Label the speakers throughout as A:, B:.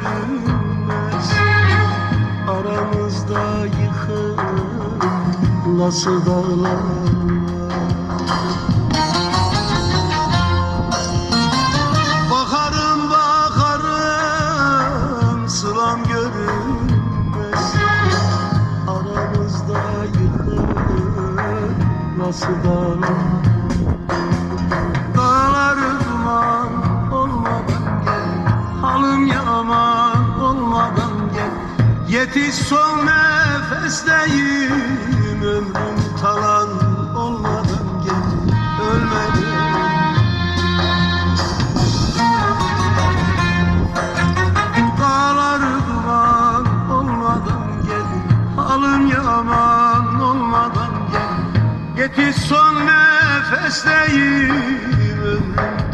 A: görünmez Aramızda yıkılası dağlar Bakarım bakarım sılam görünmez. Aramızda yıkılası dağlar Yetiş son nefesteyim Ömrüm talan olmadan gel Ölmeden Dağları duman olmadan gel Halım yaman olmadan gel Yetiş son nefesteyim Ömrüm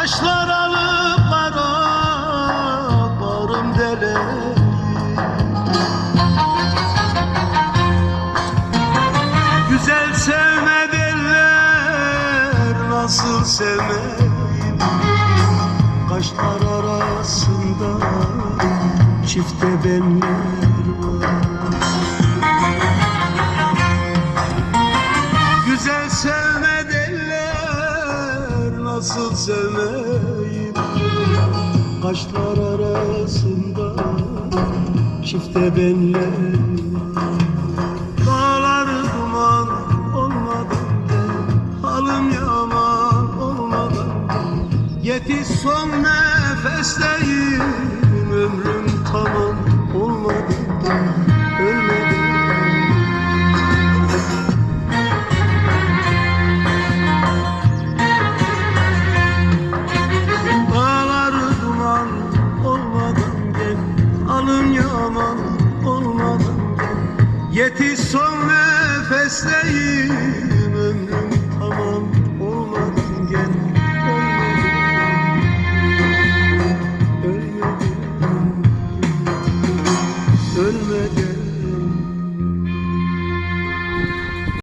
A: Taşlar alıp kara barım deleyim Güzel sevme derler nasıl sevmeyim Kaşlar arasında çifte benler var. Güzel sevme derler nasıl sevmeyim Kaşlar arasında çifte benler Dağları duman olmadan gel Halım yaman olmadan Yetiş son nefesteyim Yetiş son nefesteyim ömrüm